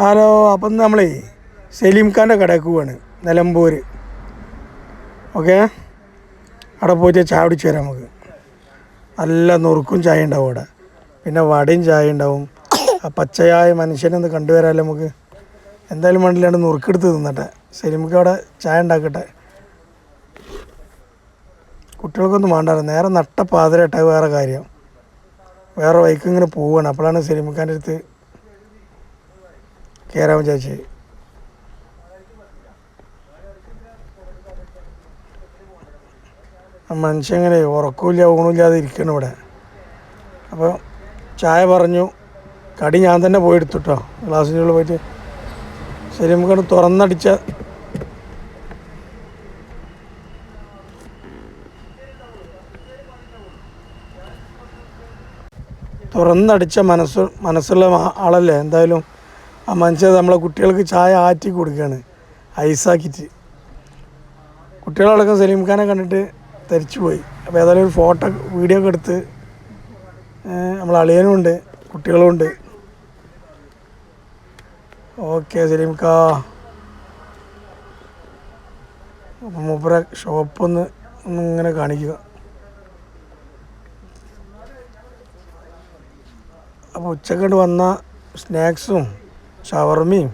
Hello അപ്പം നമ്മളേ സലീം ഖാന്റെ കടയിൽ പോവാണ് നിലമ്പൂർ. ഓക്കെ? അവിടെ പോയിട്ട് ചായ പിടിച്ച് വരാം നമുക്ക്. നല്ല നുറുക്കും ചായ ഉണ്ടാവും അവിടെ. പിന്നെ വടയും ചായ ഉണ്ടാവും. ആ പച്ചയായ മനുഷ്യനെ ഒന്ന് കണ്ടുവരാമല്ലോ നമുക്ക്. എന്തായാലും വേണ്ടില്ലാണ്ട് നുറുക്കെടുത്ത് തിന്നട്ടെ. സലീംക്ക് അവിടെ ചായ ഉണ്ടാക്കട്ടെ. കുട്ടികൾക്കൊന്നും വേണ്ടാറ് നേരെ നട്ട പാതിരട്ടെ വേറെ കാര്യം. വേറെ വൈക്കിങ്ങനെ പോവുകയാണ് അപ്പോഴാണ് സലീംഖാന്റെ അടുത്ത് കയറാൻ ചേച്ചി. മനുഷ്യ എങ്ങനെ ഉറക്കമില്ല ഊണില്ലാതെ ഇരിക്കണം ഇവിടെ. അപ്പോൾ ചായ പറഞ്ഞു കടി ഞാൻ തന്നെ പോയി എടുത്തുട്ടോ. ഗ്ലാസ്സിന്റെ ഉള്ളിൽ പോയിട്ട്. ശരി നമുക്കത് തുറന്നടിച്ച തുറന്നടിച്ച മനസ്സ് മനസ്സുള്ള ആളല്ലേ എന്തായാലും? ആ മനുഷ്യൻ നമ്മളെ കുട്ടികൾക്ക് ചായ ആറ്റി കൊടുക്കുകയാണ്. ഐസാക്കിറ്റ് കുട്ടികളടക്കം സലീം ഖാനെ കണ്ടിട്ട് തിരിച്ചു പോയി. അപ്പോൾ ഏതായാലും ഒരു ഫോട്ടോ വീഡിയോ ഒക്കെ എടുത്ത് നമ്മൾ അളിയനും ഉണ്ട് കുട്ടികളും ഉണ്ട്. ഓക്കെ സലീം ഖാ. അപ്പം മൂപ്പരെ ഷോപ്പൊന്ന് ഇങ്ങനെ കാണിക്കുക. അപ്പോൾ ഉച്ചക്കണ്ട് വന്ന സ്നാക്സും ഷവർമയും